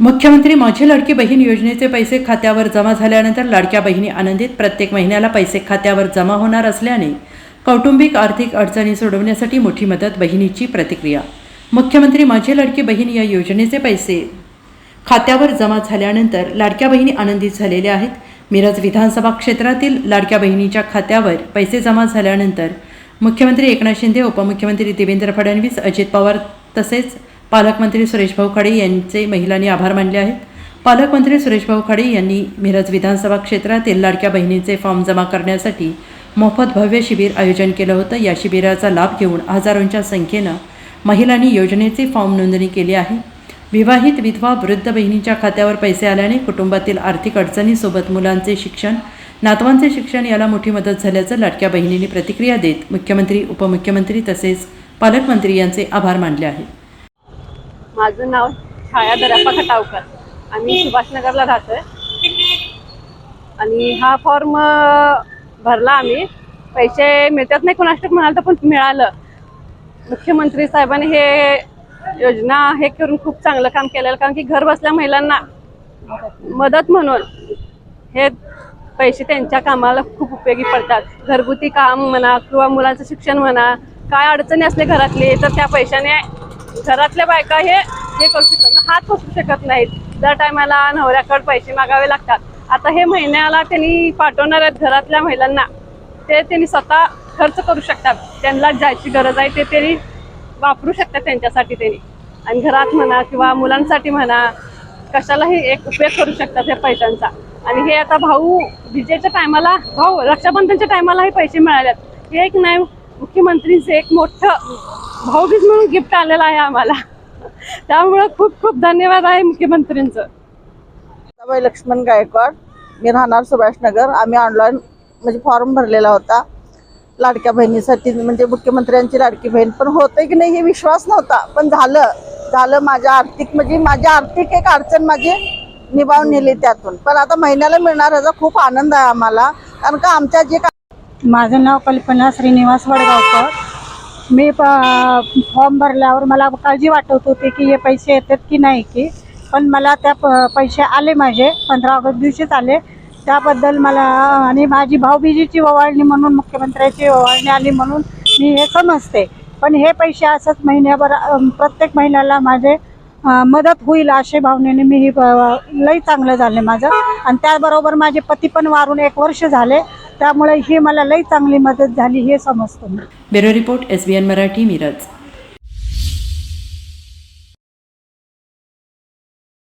मुख्यमंत्री माझी लाडकी बहीण योजनेचे पैसे खात्यावर जमा झाल्यानंतर लाडक्या बहिणी आनंदित प्रत्येक महिन्याला पैसे खात्यावर जमा होणार असल्याने कौटुंबिक आर्थिक अडचणी सोडवण्यासाठी मोठी मदत बहिणीची प्रतिक्रिया. मुख्यमंत्री माझी लाडकी बहीण या योजनेचे पैसे खात्यावर जमा झाल्यानंतर लाडक्या बहिणी आनंदित झालेल्या आहेत. मिरज विधानसभा क्षेत्रातील लाडक्या बहिणीच्या खात्यावर पैसे जमा झाल्यानंतर मुख्यमंत्री एकनाथ शिंदे उपमुख्यमंत्री देवेंद्र फडणवीस अजित पवार तसेच पालकमंत्री सुरेशभाऊ खाडे यांचे महिलांनी आभार मानले आहेत. पालकमंत्री सुरेशभाऊ खाडे यांनी मिरज विधानसभा क्षेत्रातील लाडक्या बहिणींचे फॉर्म जमा करण्यासाठी मोफत भव्य शिबिर आयोजन केलं होतं. या शिबिराचा लाभ घेऊन हजारोंच्या संख्येनं महिलांनी योजनेचे फॉर्म नोंदणी केली आहे. विवाहित विधवा वृद्ध बहिणीच्या खात्यावर पैसे आल्याने कुटुंबातील आर्थिक अडचणीसोबत मुलांचे शिक्षण नातवांचे शिक्षण याला मोठी मदत झाल्याचं लाडक्या बहिणींनी प्रतिक्रिया देत मुख्यमंत्री उपमुख्यमंत्री तसेच पालकमंत्री यांचे आभार मानले आहेत. माझं नाव छाया दर्याप्पा खटावकर. आम्ही सुभाषनगरला राहतोय. आणि हा फॉर्म भरला आम्ही. पैसे मिळतात नाही कोणाष्टक म्हणाल तर पण मिळालं. मुख्यमंत्री साहेबांनी हे योजना हे करून खूप चांगलं काम केलेलं कारण की घर बसल्या महिलांना मदत म्हणून हे पैसे त्यांच्या कामाला खूप उपयोगी पडतात. घरगुती काम म्हणा किंवा मुलांचं शिक्षण म्हणा काय अडचणी असले घरातली तर त्या पैशाने घरातल्या बायका हे हे करू शकतात हात पसरू शकत नाहीत. दर टायमाला नवऱ्याकडे पैसे मागावे लागतात. आता हे महिन्याला त्यांनी पाठवणार आहेत घरातल्या महिलांना. ते त्यांनी स्वतः खर्च करू शकतात. त्यांना ज्याची गरज आहे ते त्यांनी वापरू शकतात त्यांच्यासाठी त्यांनी. आणि घरात म्हणा किंवा मुलांसाठी म्हणा कशालाही एक उपयोग करू शकतात या पैशांचा. आणि हे आता भाऊ विजेच्या टायमाला भाऊ रक्षाबंधनच्या टायमालाही पैसे मिळाल्यात हे एक नाही मुख्यमंत्रींचं एक मोठं भाऊबीज म्हणून गिफ्ट आलेलं आहे आम्हाला. त्यामुळं खूप खूप धन्यवाद आहे मुख्यमंत्रींचं बाई लक्ष्मण गायकवाड मी राहणार सुभाषनगर आम्ही ऑनलाईन म्हणजे फॉर्म भरलेला होता. लाडक्या बहिणीसाठी म्हणजे मुख्यमंत्र्यांची लाडकी बहीण. पण होते की नाही हे विश्वास नव्हता. पण झालं झालं माझ्या आर्थिक म्हणजे माझी आर्थिक एक अडचण माझी निभावून नेली त्यातून. पण आता महिन्याला मिळणार याचा खूप आनंद आहे आम्हाला. कारण का आमच्या जे माझं नाव कल्पना श्रीनिवास वडगावकर. मी प फॉर्म भरल्यावर मला काळजी वाटत होती की हे पैसे येतात की नाही की पण मला त्या प पैसे आले माझे पंधरा ऑगस्ट दिवशीच आले. त्याबद्दल मला आणि माझी भाऊबीजीची ओवाळणी म्हणून मुख्यमंत्र्याची ओवाळणी आली म्हणून मी हे समजते. पण हे पैसे असंच महिन्याभर प्रत्येक महिन्याला माझे मदत होईल अशा भावनेने मी ही ब- लई चांगलं झालं माझं. आणि त्याबरोबर माझे पती पण वारून एक वर्ष झाले. त्यामुळे ही मला लई चांगली मदत झाली हे समजतो. Bureau report S B N Marathi Miraj.